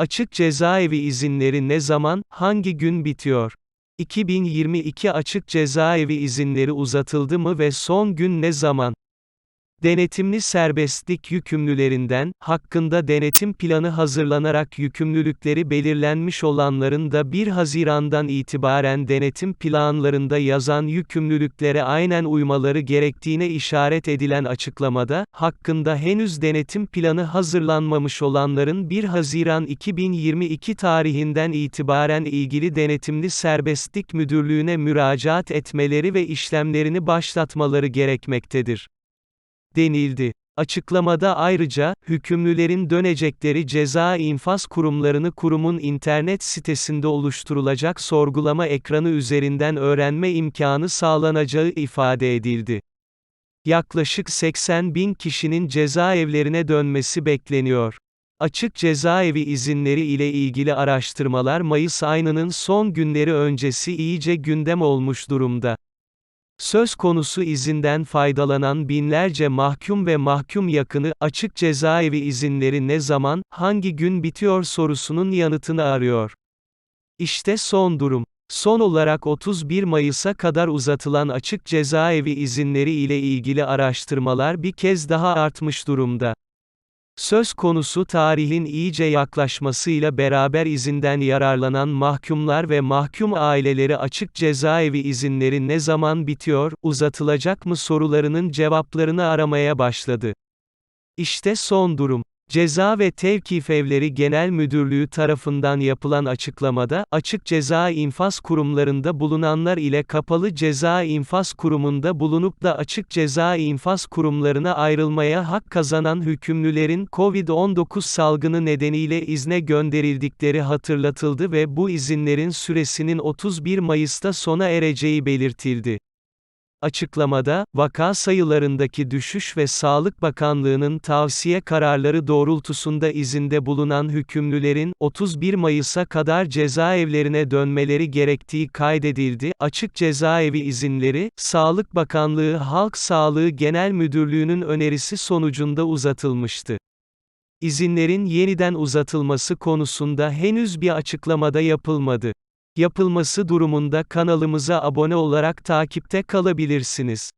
Açık cezaevi izinleri ne zaman, hangi gün bitiyor? 2022 açık cezaevi izinleri uzatıldı mı ve son gün ne zaman? Denetimli serbestlik yükümlülerinden, hakkında denetim planı hazırlanarak yükümlülükleri belirlenmiş olanların da 1 Haziran'dan itibaren denetim planlarında yazan yükümlülüklere aynen uymaları gerektiğine işaret edilen açıklamada, hakkında henüz denetim planı hazırlanmamış olanların 1 Haziran 2022 tarihinden itibaren ilgili Denetimli Serbestlik Müdürlüğü'ne müracaat etmeleri ve işlemlerini başlatmaları gerekmektedir denildi. Açıklamada ayrıca, hükümlülerin dönecekleri ceza infaz kurumlarını kurumun internet sitesinde oluşturulacak sorgulama ekranı üzerinden öğrenme imkanı sağlanacağı ifade edildi. Yaklaşık 80 bin kişinin cezaevlerine dönmesi bekleniyor. Açık cezaevi izinleri ile ilgili araştırmalar Mayıs ayının son günleri öncesi iyice gündem olmuş durumda. Söz konusu izinden faydalanan binlerce mahkum ve mahkum yakını, açık cezaevi izinleri ne zaman, hangi gün bitiyor sorusunun yanıtını arıyor. İşte son durum. Son olarak 31 Mayıs'a kadar uzatılan açık cezaevi izinleri ile ilgili araştırmalar bir kez daha artmış durumda. Söz konusu tarihin iyice yaklaşmasıyla beraber izinden yararlanan mahkumlar ve mahkum aileleri açık cezaevi izinleri ne zaman bitiyor, uzatılacak mı sorularının cevaplarını aramaya başladı. İşte son durum. Ceza ve Tevkif Evleri Genel Müdürlüğü tarafından yapılan açıklamada, açık ceza infaz kurumlarında bulunanlar ile kapalı ceza infaz kurumunda bulunup da açık ceza infaz kurumlarına ayrılmaya hak kazanan hükümlülerin COVID-19 salgını nedeniyle izne gönderildikleri hatırlatıldı ve bu izinlerin süresinin 31 Mayıs'ta sona ereceği belirtildi. Açıklamada, vaka sayılarındaki düşüş ve Sağlık Bakanlığı'nın tavsiye kararları doğrultusunda izinde bulunan hükümlülerin, 31 Mayıs'a kadar cezaevlerine dönmeleri gerektiği kaydedildi. Açık cezaevi izinleri, Sağlık Bakanlığı Halk Sağlığı Genel Müdürlüğü'nün önerisi sonucunda uzatılmıştı. İzinlerin yeniden uzatılması konusunda henüz bir açıklamada yapılmadı. Yapılması durumunda kanalımıza abone olarak takipte kalabilirsiniz.